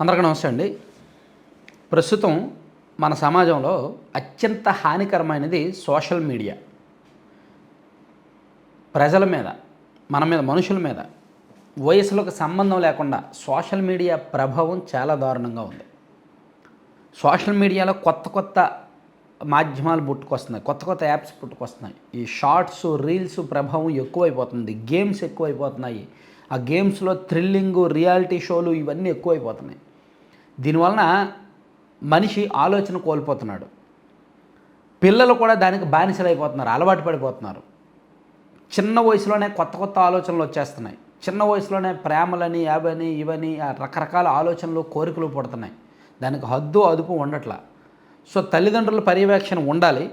అందరికీ నమస్తే అండి. ప్రస్తుతం మన సమాజంలో అత్యంత హానికరమైనది సోషల్ మీడియా. ప్రజల మీద మన మీద మనుషుల మీద వయసులకు సంబంధం లేకుండా సోషల్ మీడియా ప్రభావం చాలా దారుణంగా ఉంది. సోషల్ మీడియాలో కొత్త కొత్త మాధ్యమాలు పుట్టుకొస్తున్నాయి కొత్త కొత్త యాప్స్ పుట్టుకొస్తున్నాయి. ఈ షార్ట్స్ రీల్స్ ప్రభావం ఎక్కువైపోతుంది గేమ్స్ ఎక్కువైపోతున్నాయి. ఆ గేమ్స్లో థ్రిల్లింగ్ రియాలిటీ షోలు ఇవన్నీ ఎక్కువైపోతున్నాయి. దీనివలన మనిషి ఆలోచన కోల్పోతున్నాడు. పిల్లలు కూడా దానికి బానిసలైపోతున్నారు అలవాటు పడిపోతున్నారు. చిన్న వయసులోనే కొత్త కొత్త ఆలోచనలు వచ్చేస్తున్నాయి. చిన్న వయసులోనే ప్రేమలని అవని ఇవని రకరకాల ఆలోచనలు కోరికలు పుడుతున్నాయి. దానికి హద్దు అదుపు ఉండట్లా. సో తల్లిదండ్రుల పర్యవేక్షణ ఉండాలి.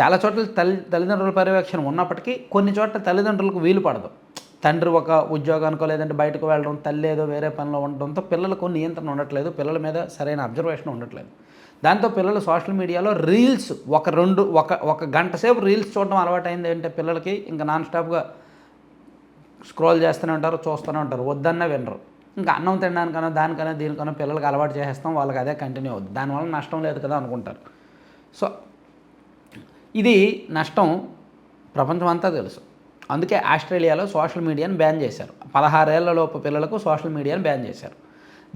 చాలా చోట్ల తల్లి తల్లిదండ్రుల పర్యవేక్షణ ఉన్నప్పటికీ కొన్ని చోట్ల తల్లిదండ్రులకు వీలు పడదు. తండ్రి ఒక ఉద్యోగానికో లేదంటే బయటకు వెళ్ళడం తల్లి ఏదో వేరే పనిలో ఉండడంతో పిల్లలకు నియంత్రణ ఉండట్లేదు. పిల్లల మీద సరైన అబ్జర్వేషన్ ఉండట్లేదు. దాంతో పిల్లలు సోషల్ మీడియాలో రీల్స్ ఒక రెండు ఒక ఒక గంట సేపు రీల్స్ చూడడం అలవాటైంది అంటే పిల్లలకి ఇంకా నాన్ స్టాప్గా స్క్రోల్ చేస్తూనే ఉంటారు చూస్తూనే ఉంటారు. వద్దన్నా వినరు. ఇంకా అన్నం తినడానికన్నా దానికైనా దీనికన్నా పిల్లలకి అలవాటు చేసేస్తాం వాళ్ళకి అదే కంటిన్యూ అవుద్ది. దానివల్ల నష్టం లేదు కదా అనుకుంటారు. సో ఇది నష్టం ప్రపంచం అంతా తెలుసు. అందుకే ఆస్ట్రేలియాలో సోషల్ మీడియాను బ్యాన్ చేశారు. పదహారేళ్ళలోపు పిల్లలకు సోషల్ మీడియాను బ్యాన్ చేశారు.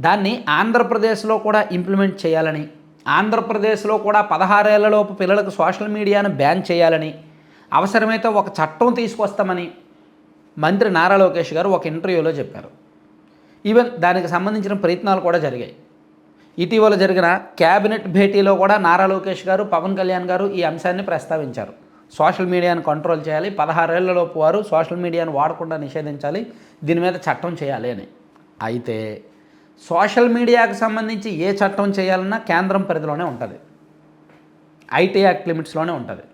దాన్ని ఆంధ్రప్రదేశ్లో కూడా ఇంప్లిమెంట్ చేయాలని ఆంధ్రప్రదేశ్లో కూడా పదహారేళ్ళలోపు పిల్లలకు సోషల్ మీడియాను బ్యాన్ చేయాలని అవసరమైతే ఒక చట్టం తీసుకొస్తామని మంత్రి నారా లోకేష్ గారు ఒక ఇంటర్వ్యూలో చెప్పారు. ఈవెన్ దానికి సంబంధించిన ప్రయత్నాలు కూడా జరిగాయి. ఇటీవల జరిగిన క్యాబినెట్ భేటీలో కూడా నారా లోకేష్ గారు పవన్ కళ్యాణ్ గారు ఈ అంశాన్ని ప్రస్తావించారు. సోషల్ మీడియాను కంట్రోల్ చేయాలి. పదహారేళ్ళలోపు వారు సోషల్ మీడియాను వాడకుండా నిషేధించాలి. దీని మీద చట్టం చేయాలి అని. అయితే సోషల్ మీడియాకు సంబంధించి ఏ చట్టం చేయాలన్నా కేంద్రం పరిధిలోనే ఉంటుంది. ఐటీ యాక్ట్ లిమిట్స్లోనే ఉంటుంది.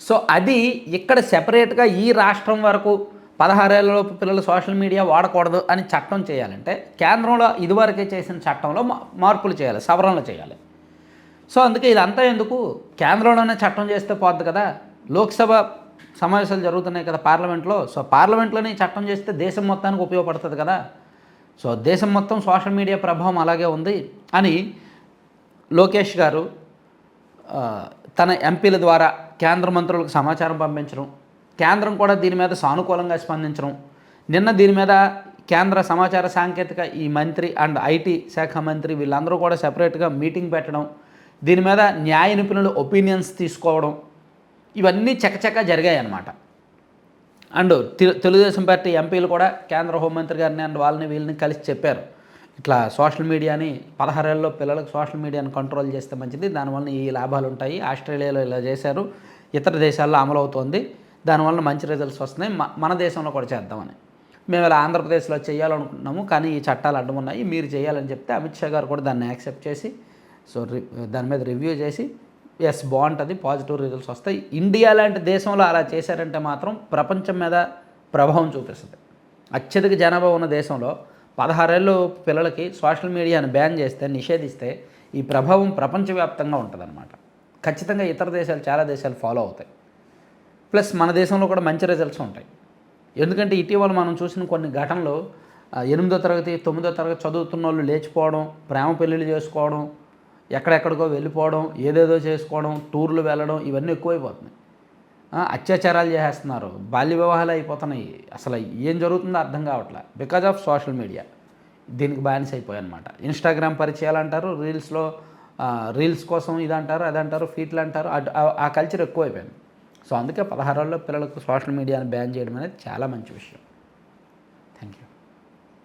సో అది ఇక్కడ సెపరేట్గా ఈ రాష్ట్రం వరకు పదహారేళ్ళలోపు పిల్లలు సోషల్ మీడియా వాడకూడదు అని చట్టం చేయాలంటే కేంద్రంలో ఇదివరకే చేసిన చట్టంలో మార్పులు చేయాలి సవరణలు చేయాలి. సో అందుకే ఇదంతా ఎందుకు? కేంద్రంలోనే చట్టం చేస్తే పోద్ది కదా. లోక్సభ సమావేశాలు జరుగుతున్నాయి కదా పార్లమెంట్లో. సో పార్లమెంట్లోనే చట్టం చేస్తే దేశం మొత్తానికి ఉపయోగపడుతుంది కదా. సో దేశం మొత్తం సోషల్ మీడియా ప్రభావం అలాగే ఉంది అని లోకేష్ గారు తన ఎంపీల ద్వారా కేంద్ర మంత్రులకు సమాచారం పంపించడం కేంద్రం కూడా దీని మీద సానుకూలంగా స్పందించడం నిన్న దీని మీద కేంద్ర సమాచార సాంకేతిక ఈ మంత్రి అండ్ ఐటీ శాఖ మంత్రి వీళ్ళందరూ కూడా సెపరేట్గా మీటింగ్ పెట్టడం దీని మీద న్యాయ నిపుణులు ఒపీనియన్స్ తీసుకోవడం ఇవన్నీ చకచకా జరిగాయి అన్నమాట అండ్ తెలు- తెలుగుదేశం పార్టీ ఎంపీలు కూడా కేంద్ర హోంమంత్రి గారిని అండ్ వాళ్ళని వీళ్ళని కలిసి చెప్పారు. ఇట్లా సోషల్ మీడియాని పదహారేళ్ళలో పిల్లలకు సోషల్ మీడియాని కంట్రోల్ చేస్తే మంచిది దానివల్ల ఈ లాభాలు ఉంటాయి ఆస్ట్రేలియాలో ఇలా చేశారు ఇతర దేశాల్లో అమలు అవుతోంది దానివల్ల మంచి రిజల్ట్స్ వస్తున్నాయి. మన దేశంలో కూడా చేద్దామని. మేము ఇలా ఆంధ్రప్రదేశ్లో చేయాలనుకుంటున్నాము కానీ ఈ చట్టాలు అడ్డం ఉన్నాయి మీరు చేయాలని చెప్తే అమిత్ షా గారు కూడా దాన్ని యాక్సెప్ట్ చేసి సో రి- దాని మీద రివ్యూ చేసి ఎస్ బాగుంటుంది పాజిటివ్ రిజల్ట్స్ వస్తాయి. ఇండియా లాంటి దేశంలో అలా చేశారంటే మాత్రం ప్రపంచం మీద ప్రభావం చూపిస్తుంది. అత్యధిక జనాభా ఉన్న దేశంలో పదహారేళ్ళు పిల్లలకి సోషల్ మీడియాను బ్యాన్ చేస్తే నిషేధిస్తే ఈ ప్రభావం ప్రపంచవ్యాప్తంగా ఉంటుందన్నమాట. ఖచ్చితంగా ఇతర దేశాలు చాలా దేశాలు ఫాలో అవుతాయి. ప్లస్ మన దేశంలో కూడా మంచి రిజల్ట్స్ ఉంటాయి. ఎందుకంటే ఇటీవల మనం చూసిన కొన్ని ఘటనలు ఎనిమిదో తరగతి తొమ్మిదో తరగతి చదువుతున్న వాళ్ళు లేచిపోవడం ప్రేమ పెళ్ళిళ్ళు చేసుకోవడం ఎక్కడెక్కడికో వెళ్ళిపోవడం ఏదేదో చేసుకోవడం టూర్లు వెళ్ళడం ఇవన్నీ ఎక్కువైపోతున్నాయి. అత్యాచారాలు చేసేస్తున్నారు. బాల్య వివాహాలు అయిపోతున్నాయి. అసలు ఏం జరుగుతుందో అర్థం కావట్లే. బికాజ్ ఆఫ్ సోషల్ మీడియా దీనికి బ్యాన్స్ అయిపోయాయి అనమాట ఇన్స్టాగ్రామ్ పరిచయాలు అంటారు రీల్స్లో రీల్స్ కోసం ఇది అంటారు అది అంటారు ఫీట్లు అంటారు అటు ఆ- కల్చర్ ఎక్కువైపోయింది. సో అందుకే పదహారేళ్ళలో పిల్లలకు సోషల్ మీడియాని బ్యాన్ చేయడం అనేది చాలా మంచి విషయం.